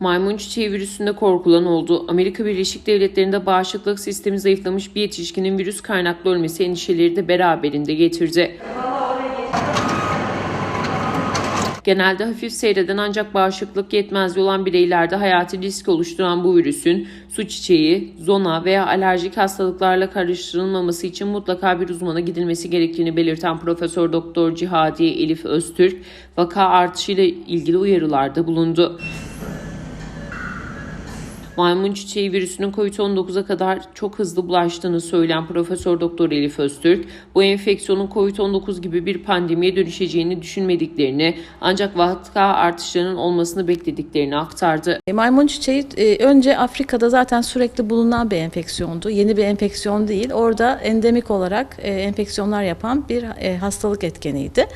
Maymun çiçeği virüsünde korkulan oldu. Amerika Birleşik Devletleri'nde bağışıklık sistemi zayıflamış bir yetişkinin virüs kaynaklı ölmesi endişeleri de beraberinde getirdi. Genelde hafif seyreden ancak bağışıklık yetmezliği olan bireylerde hayati risk oluşturan bu virüsün su çiçeği, zona veya alerjik hastalıklarla karıştırılmaması için mutlaka bir uzmana gidilmesi gerektiğini belirten Profesör Doktor Cihadiye Elif Öztürk, vaka artışıyla ilgili uyarılarda bulundu. Maymun çiçeği virüsünün COVID-19'a kadar çok hızlı bulaştığını söyleyen Profesör Doktor Elif Öztürk, bu enfeksiyonun COVID-19 gibi bir pandemiye dönüşeceğini düşünmediklerini ancak vaka artışlarının olmasını beklediklerini aktardı. E, Maymun çiçeği e, önce Afrika'da zaten sürekli bulunan bir enfeksiyondu. Yeni bir enfeksiyon değil. Orada endemik olarak e, enfeksiyonlar yapan bir hastalık etkeniydi.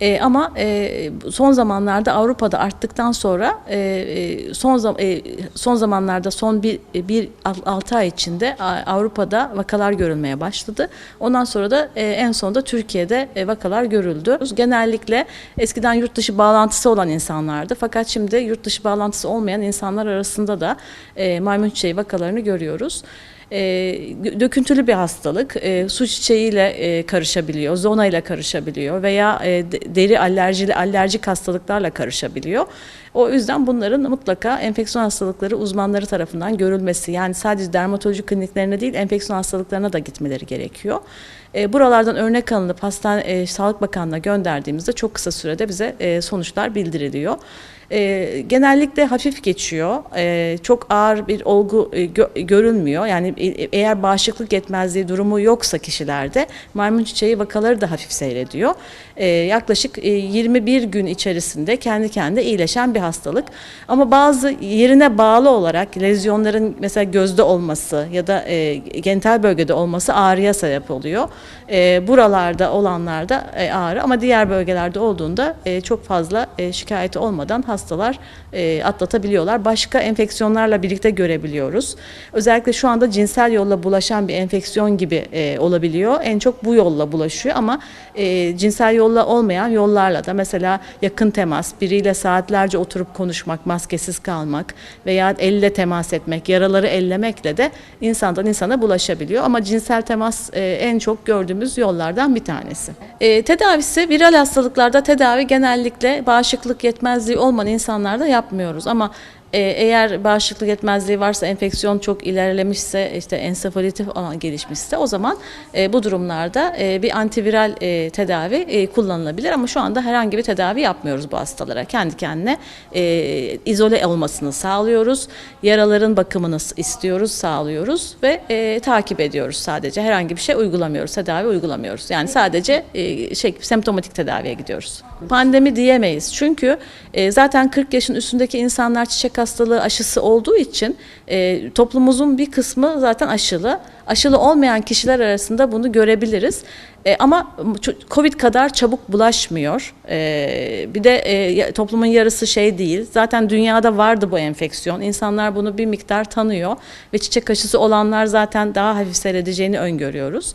E, ama e, son zamanlarda Avrupa'da arttıktan sonra e, e, son zam e, son zamanlarda son bir bir altı ay içinde Avrupa'da vakalar görülmeye başladı. Ondan sonra da e, en sonunda Türkiye'de e, vakalar görüldü. Genellikle eskiden yurt dışı bağlantısı olan insanlardı. Fakat şimdi yurt dışı bağlantısı olmayan insanlar arasında da e, maymun çiçeği vakalarını görüyoruz. E, döküntülü bir hastalık. E, su çiçeğiyle e, karışabiliyor, zona ile karışabiliyor veya e, de- deri alerjili alerjik hastalıklarla karışabiliyor. O yüzden bunların mutlaka enfeksiyon hastalıkları uzmanları tarafından görülmesi yani sadece dermatoloji kliniklerine değil enfeksiyon hastalıklarına da gitmeleri gerekiyor. E, buralardan örnek alınıp hastane e, Sağlık Bakanlığı'na gönderdiğimizde çok kısa sürede bize e, sonuçlar bildiriliyor. E, genellikle hafif geçiyor. E, çok ağır bir olgu e, gö- görülmüyor. Yani e- eğer bağışıklık yetmezliği durumu yoksa kişilerde maymun çiçeği vakaları da hafif seyrediyor. E, yaklaşık e, 21 gün içerisinde kendi kendine iyileşen bir hastalık. Ama bazı yerine bağlı olarak lezyonların mesela gözde olması ya da e, genital bölgede olması ağrıya sebep oluyor. E, buralarda olanlarda e, ağrı ama diğer bölgelerde olduğunda e, çok fazla e, şikayeti olmadan hastalar e, atlatabiliyorlar. Başka enfeksiyonlarla birlikte görebiliyoruz. Özellikle şu anda cinsel yolla bulaşan bir enfeksiyon gibi e, olabiliyor. En çok bu yolla bulaşıyor ama e, cinsel yolla olmayan yollarla da mesela yakın temas, biriyle saatlerce oturup konuşmak, maskesiz kalmak veya elle temas etmek, yaraları ellemekle de insandan insana bulaşabiliyor. Ama cinsel temas e, en çok gördüğümüz yollardan bir tanesi. E, tedavisi viral hastalıklarda tedavi genellikle bağışıklık yetmezliği olmayan insanlarda yapmıyoruz. Ama eğer bağışıklık yetmezliği varsa, enfeksiyon çok ilerlemişse, işte ensefalitif olan gelişmişse o zaman e, bu durumlarda e, bir antiviral e, tedavi e, kullanılabilir. Ama şu anda herhangi bir tedavi yapmıyoruz bu hastalara. Kendi kendine e, izole olmasını sağlıyoruz. Yaraların bakımını istiyoruz, sağlıyoruz ve e, takip ediyoruz sadece. Herhangi bir şey uygulamıyoruz, tedavi uygulamıyoruz. Yani sadece e, şey semptomatik tedaviye gidiyoruz. Pandemi diyemeyiz. Çünkü e, zaten 40 yaşın üstündeki insanlar çiçek hastalığı aşısı olduğu için e, toplumumuzun bir kısmı zaten aşılı. Aşılı olmayan kişiler arasında bunu görebiliriz. E, ama Covid kadar çabuk bulaşmıyor. E, bir de e, toplumun yarısı şey değil. Zaten dünyada vardı bu enfeksiyon. İnsanlar bunu bir miktar tanıyor ve çiçek aşısı olanlar zaten daha hafif seyredeceğini öngörüyoruz.